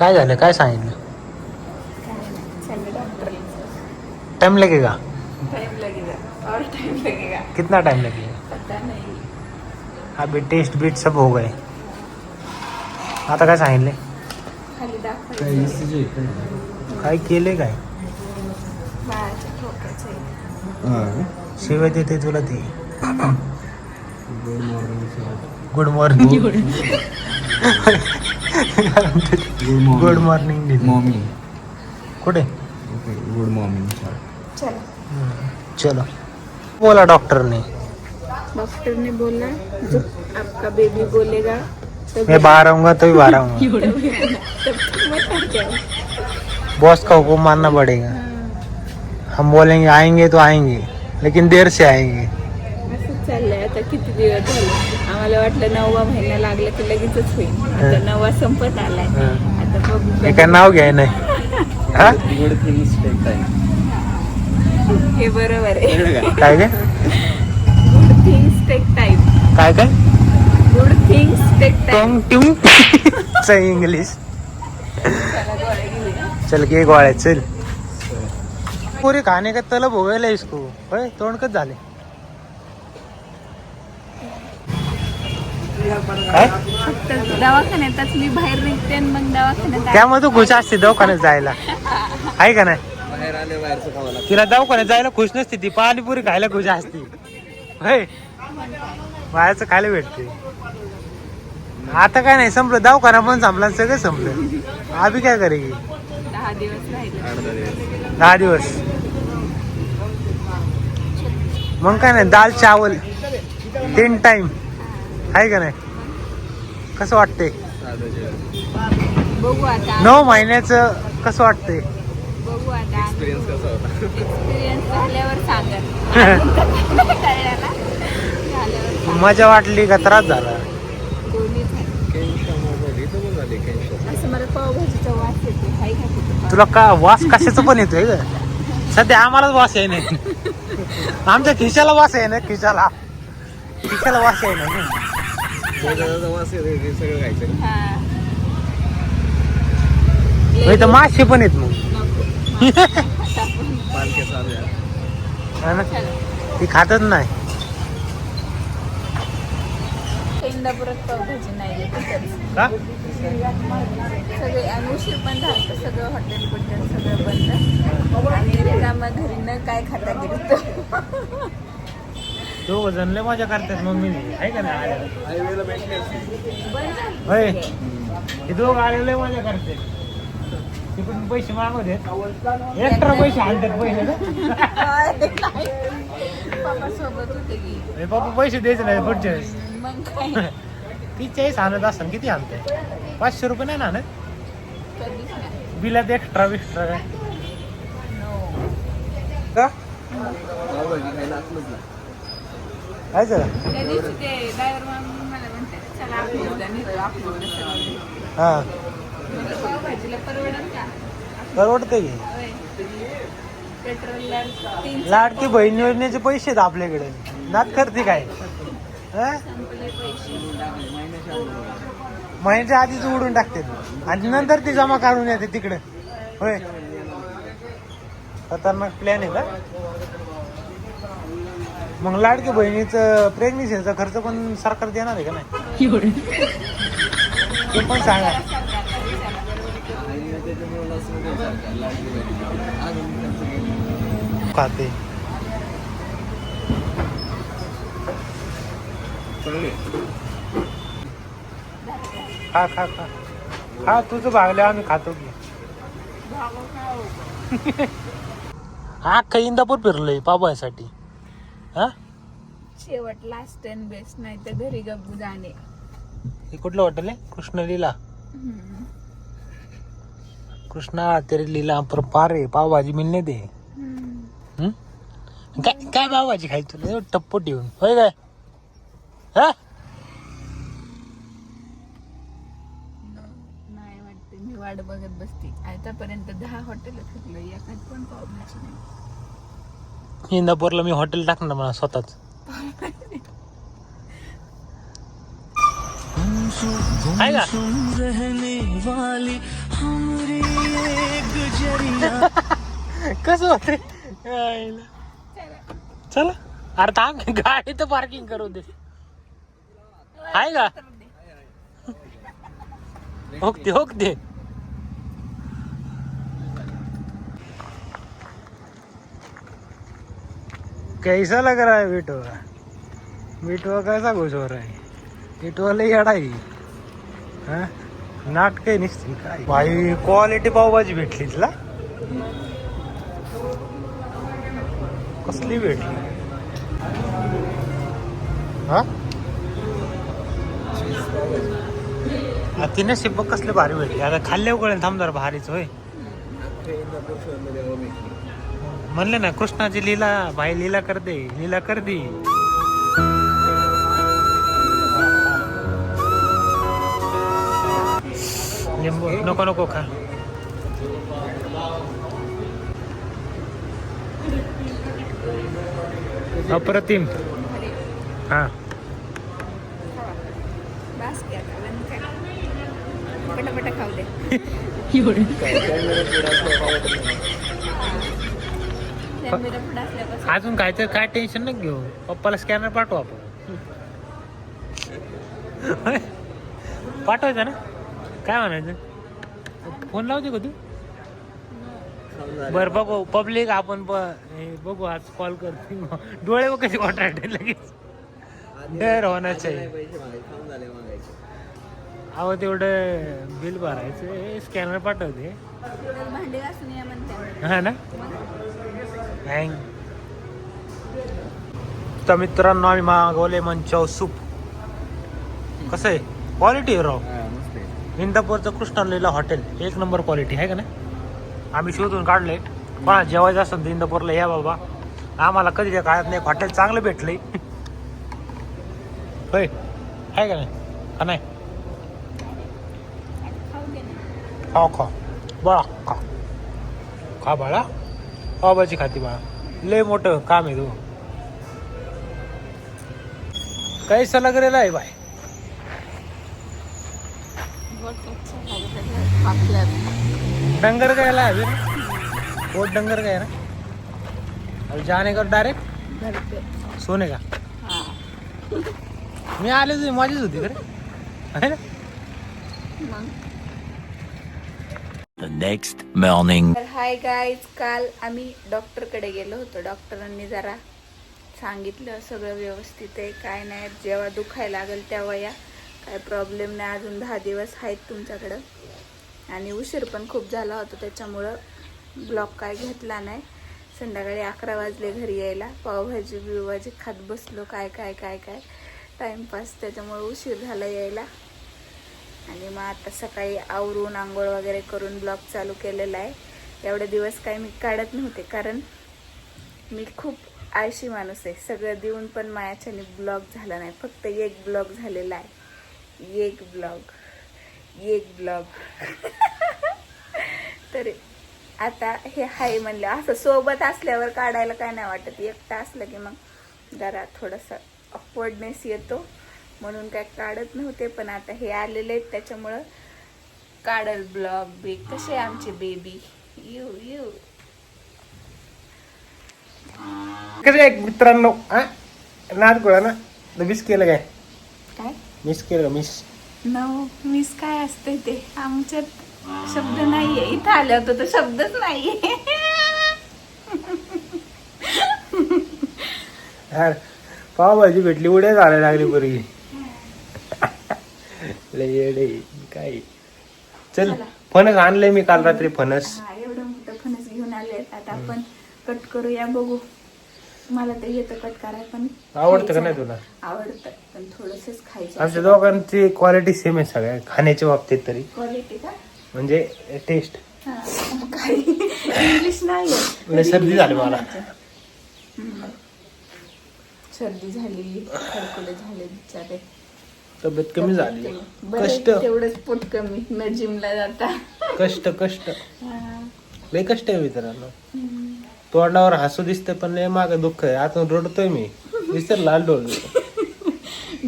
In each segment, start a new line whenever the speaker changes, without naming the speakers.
काय झालं? काय सांगितलं?
डॉक्टर
टाइम लगेगा?
टाइम लगेगा और टाइम लगेगा
कितना टाइम लगेगा?
पता नहीं
अभी टेस्ट बीट सब हो गए। आता काय सांगितले?
खाली दाखवायचं
काय केले काय?
बाळाच्या ठोक्याचं आहे.
शिवाय देते तुला ती good morning good morning
morning
कुठे
गुड मॉर्निंग
चलो।
चलो। बोला डॉक्टरने
डॉक्टर ने बोला जो आपका बेबी बोलेगा तो
मैं बाहर आऊँगा तो भी बाहर आऊँगा। बॉस का हुक्म मानना पड़ेगा। हम बोलेंगे आएँगे तो आएँगे लेकिन देर से आएँगे।
चाललंय आता किती दिवस झाले? आम्हाला वाटलं नववा महिना लागला की लगेचच होईल. आता नववा संपत आलाय. आता बघू
काय नाव घ्याय नाही. हा?
बरोबर आहे.
काय काय?
गुड थिंग्स टेक टाइम
काय काय?
गुड थिंग्स टेक टाइम
टोंग ट्यूंग सही इंग्लिश. चल के गोळ्या चल. पुरी खाने का तलब हो गया इसको. होय तोंडकच झाले? काय
फक्त दवाखान्यातच मी बाहेर निघते आणि मग दवाखान्यात.
त्यामध्ये तू खुश असते दवाखान्यात जायला. आहे का नाही?
बाहेर आले बाहेरचं खावं लागतं.
तिला दवाखान्यात जायला खुश नसते ती पाणीपुरी खायला खुश असते. होय? बाहेरचं खायला भेटते. आता काय नाही संपलं. दवाखाना पण संपला सगळं संपलं. आम्ही काय करेगी
दहा दिवस राहिले.
आठ दहा दिवस.
दहा दिवस. मग काय नाही दाल चावल. तीन टाइम आहे का नाही? कसं
बघू आता.
नऊ महिन्याचं कसं वाटतंय?
बघू आता.
एक्सपिरियन्स कसा होता?
एक्सपिरियन्स झाल्यावर सांगा कळलं ना झाल्यावर सांगा.
मजा वाटली का? त्रास झाला?
दोन्ही झालं
कॅन्शा इथं पण झाले कॅन्शा.
असं मला पावभाजीचा वास येतो. हाय का तिथं
तुला का वास कशाचं पण येतोय ग? सध्या आम्हालाच वास आहे नाही. आमच्या खिशाला वास आहे ना? खिशाला. खिशाला वास आहे ना? तर मासे पण येत मग.
चालू
ती खातच नाही.
इंदापुरात पावभाजी नाही सगळे आणि उशीर पण झालं सगळं हॉटेल बिटेल सगळं बंद. आणि रिकामा घरी न काय खाता गेलं
दोघ जण लय मजा करतात मम्मी. आहे का नाही आल्याला?
भेटले असते
हे दोघ आले लय मजा करते तिकडून पैसे मागवत एक्स्ट्रा पैसे आणतात पैसे ना
पप्पा
पैसे द्यायचे नाही पुढच्या वेळेस तिच्याही चाळीस आणत असताना किती आणते? पाचशे रुपये नाही ना आणत? बिलात एक्स्ट्रा बिस्ट्रा काय? का
पावभाजी खायला असलंच ना
काय झालं? हा. परवडते की? लाडकी बहीण योजनेचे पैसे आहेत आपल्याकडे. नात करते काय? हा? महिन्याच्या आधीच उडून टाकते. आणि नंतर ती जमा काढून येते तिकडे. होय. खतरनाक प्लॅन आहे का? मग लाडकी बहिणीचं प्रेग्नेन्सीचा खर्च पण सरकार देणार आहे का नाही? ते पण सांगा. खाते. खा खा खा. खा तुझं भागले आम्ही खातो की. हा काही इंदापूर फिरलोय पाबासाठी हा?
शेवट लास्ट अँड बेस्ट नाही तर घरी गप्पू जाणे.
हे कुठलं हॉटेल आहे? कृष्ण लीला
हम्म.
कृष्णा तेरे लीला पर पारे पावभाजी मिळणे दे
हम्म.
हं? काय काय पावभाजी खायची तुला? एवढं टप्पो ठेवून होय काय? हा?
नाही वाटते. मी वाट बघत बसते. आतापर्यंत दहा हॉटेल फिरलो एकात पण पावभाजी नाही.
इंदापूरला मी हॉटेल टाकणार मला स्वतःच. आहे का? कसं होते चला. अरे थांब गाडी तर पार्किंग करू दे. आहे का? होकते होकते कैसा लग रहा है बिटुआ बिटुआ कैसा घुस हो रहा है? बिटुआ लई अडाई। हा? नाटक निसती काय भाई क्वालिटी पावभाजी भेटली तिला? कसली भेटली? हा? तिने शिपक कसले भारी भेटली? आता खाल्ले उकळे थांबदार भारीच होय. म्हणले ना कृष्णाची लीला भाई लीला करते लीला करते. लिंबू नको नको खा. अप्रतिम. हा.
कर पटापटा खाऊ दे.
अजून काय तर काय टेन्शन नाही घेऊ. पप्पाला स्कॅनर पाठवू आपण? पाठवायचं ना? काय म्हणायचं? फोन लावते का तू? बर बघू. पब्लिक आपण हे बघू आज कॉल करते डोळे बघ कसे कॉन्ट्रॅक्ट लगेच. डर होणार अहो तेवढं बिल भरायचं. स्कॅनर पाठवते.
तर भांडी घासून या म्हणते.
हा ना? हँग तर मित्रांनो आम्ही मागवले मंचाव सूप. कसं आहे? क्वालिटी आहे राव.
हा
इंदापूरचं कृष्णालीला हॉटेल. एक नंबर क्वालिटी आहे का ना आम्ही शोधून काढले. कोणा जेवायचं असेल तर इंदापूरला या बाबा. आम्हाला कधी त्या काळात नाही हॉटेल चांगलं भेटलंय. होय? आहे का नाही का नाही
खाऊ दे ना
खा बाळा खा खा बाळा पावभाजी खाती बाळा लय मोठं काम आहे तू कैसा लग रेला आहे बाय डंगर गया है अभी वो डंगर गया ना जाने का डायरेक्ट सोने का
हा.
मी आले तुझी माझीच होती खरे आहे ना
द नेक्स्ट मॉर्निंग
तर हाय गाईज काल आम्ही डॉक्टरकडे गेलो होतो. डॉक्टरांनी जरा सांगितलं सगळं व्यवस्थित आहे काय नाही जेव्हा दुखायला लागेल तेव्हा या. काय प्रॉब्लेम नाही अजून दहा दिवस आहेत तुमच्याकडं. आणि उशीर पण खूप झाला होता त्याच्यामुळं ब्लॉक काय घेतला नाही. संध्याकाळी अकरा वाजले घरी यायला. पावभाजी बिवभाजी खात बसलो काय काय काय काय. टाईमपास त्याच्यामुळं उशीर झाला यायला. आणि मग आता सकाळी आवरून आंघोळ वगैरे करून ब्लॉग चालू केलेला आहे. एवढे दिवस काही मी काढत नव्हते कारण मी खूप आळशी माणूस आहे. सगळं देऊन पण मायाच्याने ब्लॉग झाला नाही. फक्त एक ब्लॉग झालेला आहे. एक ब्लॉग एक ब्लॉग तर आता हे हाय म्हणलं. असं सोबत असल्यावर काढायला काय नाही वाटत. एकटा असलं की मग जरा थोडंसं अपवर्डनेस येतो. म्हणून काय काढत नव्हते पण आता हे आलेले आहेत त्याच्यामुळं काढल ब्लॉग बी. कसे आमचे बेबी यू यू.
कसं एक मित्रांनो नाद गोळा ना? मिस केलं काय?
काय?
मिस केलं मिस
नो मिस काय असते ते? आमच्यात शब्द नाहीये. इथं आलं होतं तर शब्दच नाहीये.
पावभाजी भेटली उड्या झाल्या लागली पोरगी. लय येडे काय? चल
चला.
फणस आणलंय मी काल रात्री फणस.
हा एवढं मोठं फणस घेऊन आले आता आपण कट करूया बघू. मला तर येतं कट करायला पण
आवडतं का नाही तुला?
आवडतं पण थोडंसंच खायचं
आमच्या दोघांची क्वालिटी सेम आहे सगळ्या खाण्याच्या बाबतीत तरी.
क्वालिटी का?
म्हणजे टेस्ट
हा, काय? इंग्लिश नाही
लय सर्दी झाली मला.
सर्दी झाली झाले बिचारे
तब्येत कमी झाली. कष्ट.
तेवढंच पोट कमी. न जिमला जाता.
कष्ट कष्ट. लय कष्ट आहे मित्रांनो. तोंडावर हसू दिसतंय पण लय माग दुःख आहे. आतून रडतोय मी. दिसत लाल डोळे.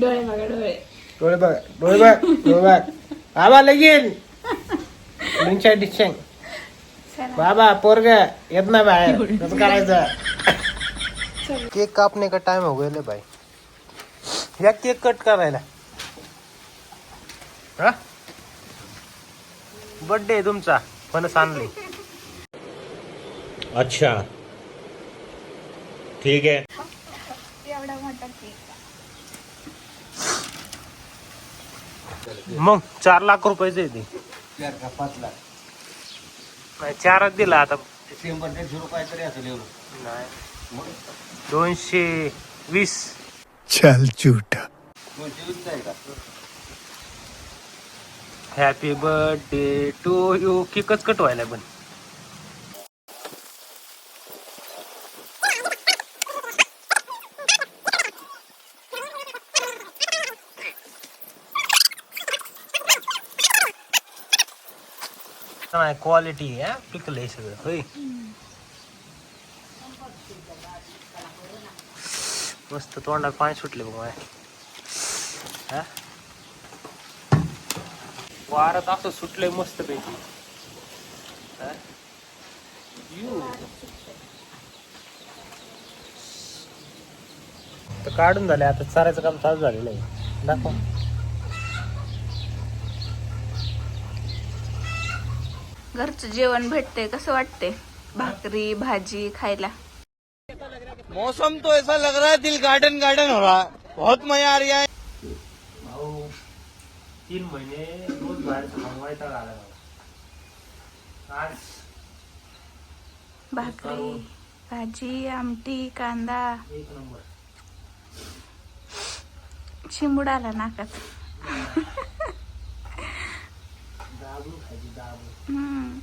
डोळे बघा डोळे.
डोळे बघ डोळे बघ डोळे बघ. लिंचा डिशेंग
चला.
बाबा पोरग येत ना बाहेर. कसं करायचं? केक कापने का टाइम हो गया भाई या केक कट करायला. हा? बर्थडे तुमचा फणस आणले. अच्छा. ठीक आहे.
एवढा मोठा केक
मग चार लाख रुपयाचे ते.
चार का पाच लाख?
नाही चारच दिला आता.
शंभर दीडशे रुपये तरी असेल एवढं.
नाही.
मग
दोनशे वीस.
चल झूठा.
दोनशे वीस आहे का?
हॅपी बर्थडे टू यू केकच कट व्हायला पण. क्वालिटी आहे पिकल आहे सगळं. होय. मस्त तोंडात पाणी सुटले बघ हा? वारात असं सुटलंय मस्त पैकी हा? तर काढून झाले आता चारायचं काम चालू झालेलं आहे. दाखव.
घरचं जेवण भेटतंय कसं वाटतंय? भाकरी भाजी खायला?
मौसम तो ऐसा लग रहा है दिल गार्डन गार्डन हो रहा. है बहुत मजा आ रहा है.
तीन महिने रोज बाहेर थांबवायचा आला मला. आज
भाकरी भाजी आमटी कांदा.
एक नंबर.
चिंबूड आला नाकात
खायची दाबून.
हम्म.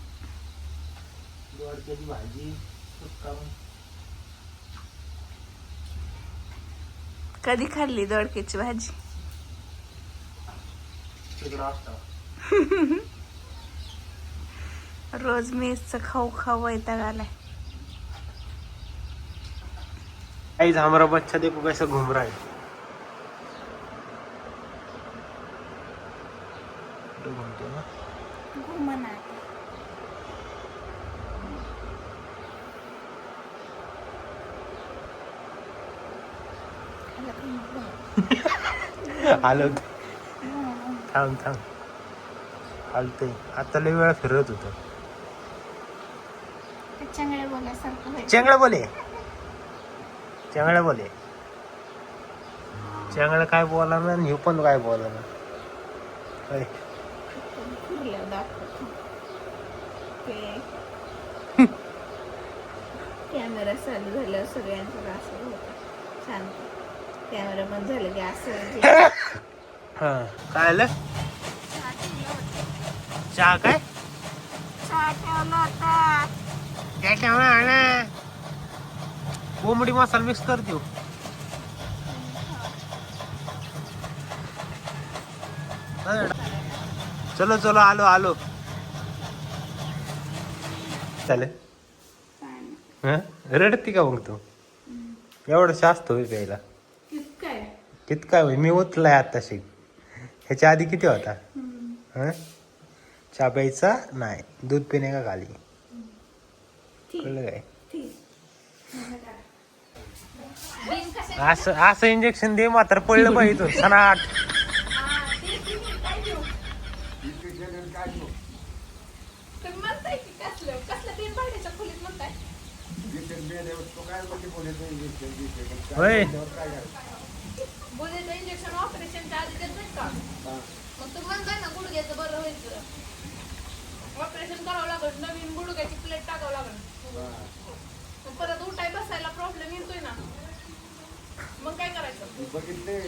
दोडक्याची भाजी
कधी खाल्ली दोडक्याची भाजी?
तिकडं असतं.
रोज मेसचं खाऊ खाऊ वैताग आलाय.
गाइस हमारा बच्चा देखो कैसे घूम रहा है. घूमते आलो. थांब थांब. आलतंय आता लय वेळा फिरत होतो. चेंगळ बोले चेंगळ बोले. चेंगळ काय बोला ना ह्यो पण काय बोला ना.
कॅमेरा चालू झाल्यावर सगळ्यांचं असं होतं. शांत कॅमेरा बंद झालं की असं.
हा. काय आलं? चहा काय?
ठेवला
कोंबडी मसाला मिक्स कर देऊ चलो चलो आलो आलो. चालेल. हं? रडती का मग तू? एवढं शास्त होईल प्यायला.
काय
किती काय होईल मी उतलाय आताशी. ह्याच्या आधी किती होता? हं? चहा प्यायचा नाही दूध पिणे का खाली? कळलं काय? असं असं इंजेक्शन दे मात्र पडलं पाहिजे इथून सनाट.
तुम्ही म्हणताय की कसलं कसलं तीन भाड्याच्या खोलीत म्हणताय
होय.
बुधेचं इंजेक्शन ऑपरेशनच्या आधी देत नाही का? मग तुम्ही म्हणताय ना गुडघ्याचं बरं व्हायचं ऑपरेशन करावं लागत नवीन गुडघ्याची प्लेट टाकावं मग परत उठाय बसायला प्रॉब्लेम येतोय ना. मग काय करायचं?
बघितले